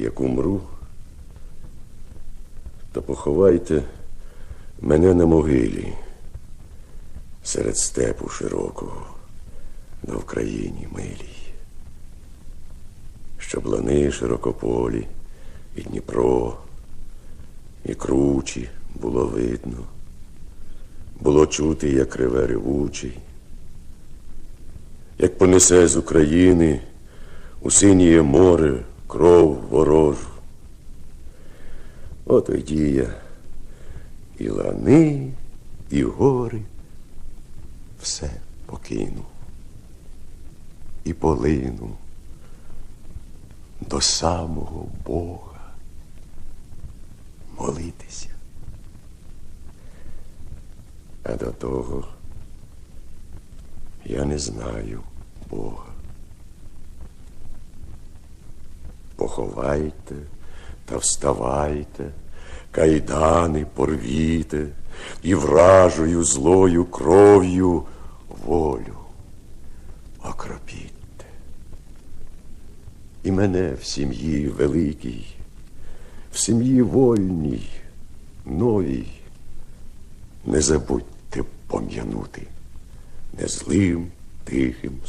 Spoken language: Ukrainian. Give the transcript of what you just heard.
як умру, то поховайте мене на могилі серед степу широкого на Вкраїні милій. Щоб лани широкополі і Дніпро, і кручі було видно, було чути, як реве ревучий, як понесе з України у синіє море кров. От я і лани, і гори все покину і полину до самого Бога молитися. А до того я не знаю Бога. Поховайте та вставайте, кайдани порвіте і вражою злою кров'ю волю окропіть. І мене в сім'ї великій, в сім'ї вольній, новій, не забудьте пом'янути не злим, тихим